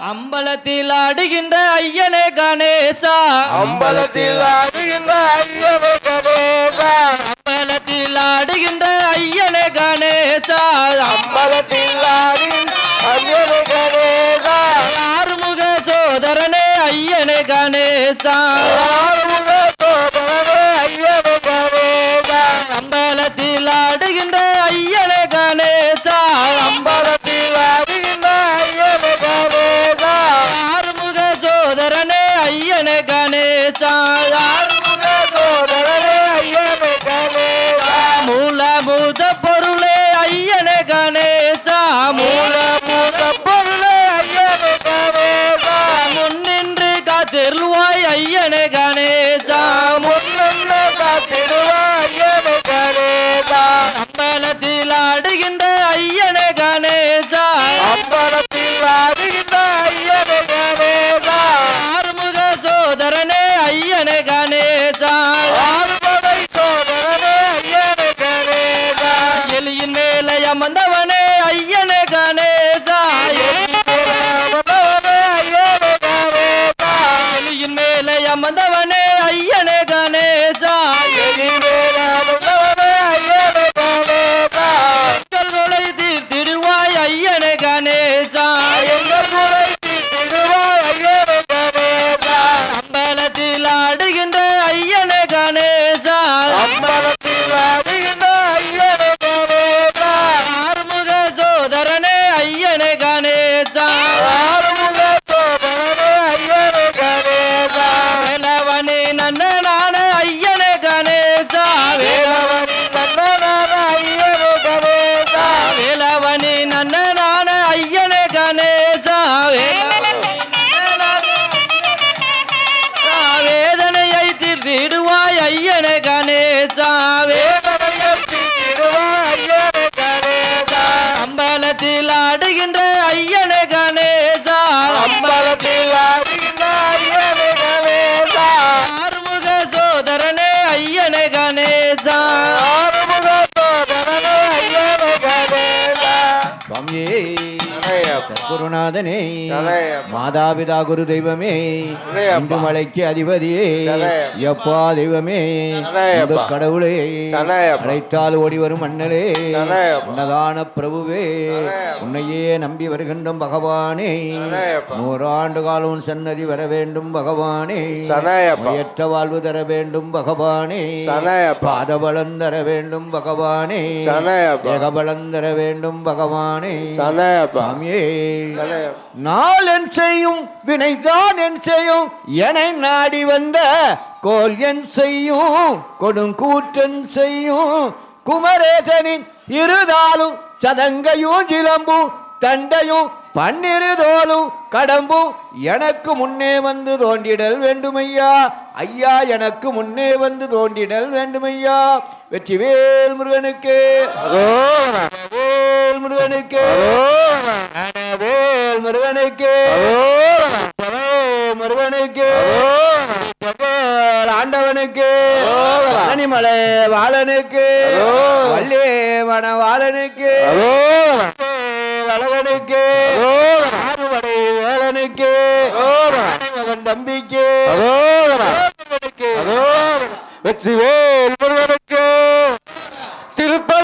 அம்பலத்தில் ஆடுகின்ற ஐயனே கணேசா. அம்பலத்தில் ஆடுகின்ற ஐயனே கணேசா. அம்பலத்தில் ஆடுகின்ற ஐயனே கணேசா. அம்பலத்தில் ஆடுகின்ற ஐயனே கணேசா. ஆறுமுக சோதரனே ஐயனே கணேசா. அம்பலத்தில் ये குருநாதனே. மாதாபிதா குரு தெய்வமே. இந்து மலைக்கு அதிபதியே. எப்பா தெய்வமே கடவுளே. அழைத்தால் ஓடி வரும் அண்ணலே. உன்னதான பிரபுவே. உன்னையே நம்பி வருகின்றோம் பகவானே. நூறாண்டு காலம் சன்னதி வர வேண்டும் பகவானே. நோயற்ற வாழ்வு தர வேண்டும் பகவானே. பாதபலம் தர வேண்டும் பகவானே. ஏகபலம் தர வேண்டும் பகவானே. சாமியே. நாள் என் செய்யும் வினைதான் என் செய்யும் என நாடி வந்த கோல் என் செய்யும் கொடுங்கூற்றன் செய்யும் குமரேசனின் இருதாலும் சதங்கையும் சிலம்பும் தண்டையும் பன்னிருதோலும் கடம்பும் எனக்கு முன்னே வந்து தோண்டிடல் வேண்டுமையா ஐயா எனக்கு முன்னே வந்து தோண்டிடல் வேண்டுமையா. வேல் முருகனுக்கு அரோகரா. வேல் முருகனுக்கு வேல் முருகனுக்கு வேல் ஆண்டவனுக்கு. அரோகரா. மலை வாழனுக்கு. வள்ளி. அழகனுக்கு அரோகரா. ஆறுபடை வேலனுக்கு. மகன் தம்பிக்கு. வெற்றிவேல் முருகனுக்கு. திருப்பதிகள்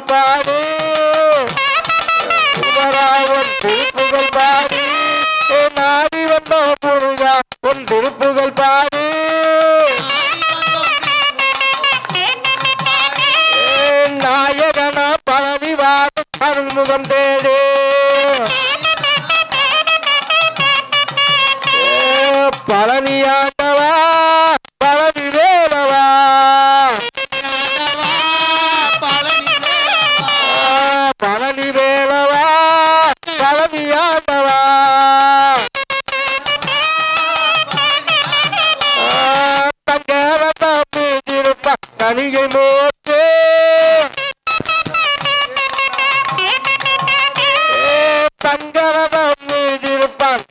திருப்புகழ் பாடு. குமராவன் திருப்புகழ் பாடு. என் ஆடி முருகா உன் திருப்புகழ் அருள்முகம் தேடு.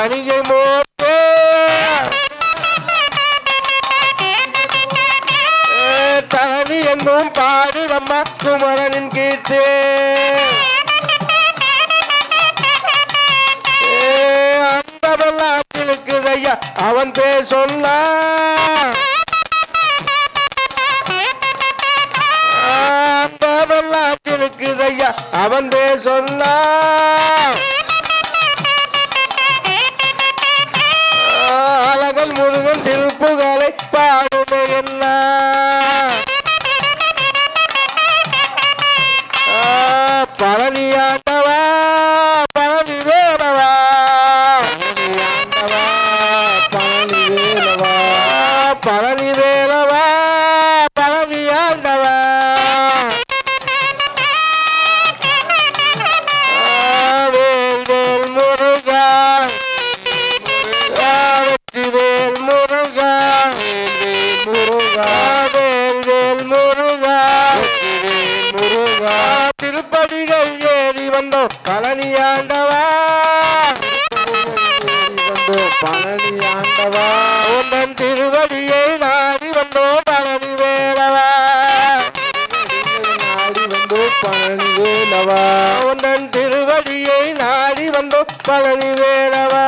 மீதிருப்பான் தனியை தனி என்னும் பாடுதம்மா குமரனின் கீர்த்தே. அந்த அவன் பேர் சொன்னா. இருக்குதையா அவன் பேர் சொன்னா. வந்தோம் பழனி உன்னன் திருவடியை நாடி வந்தோ பழனி வேலவா.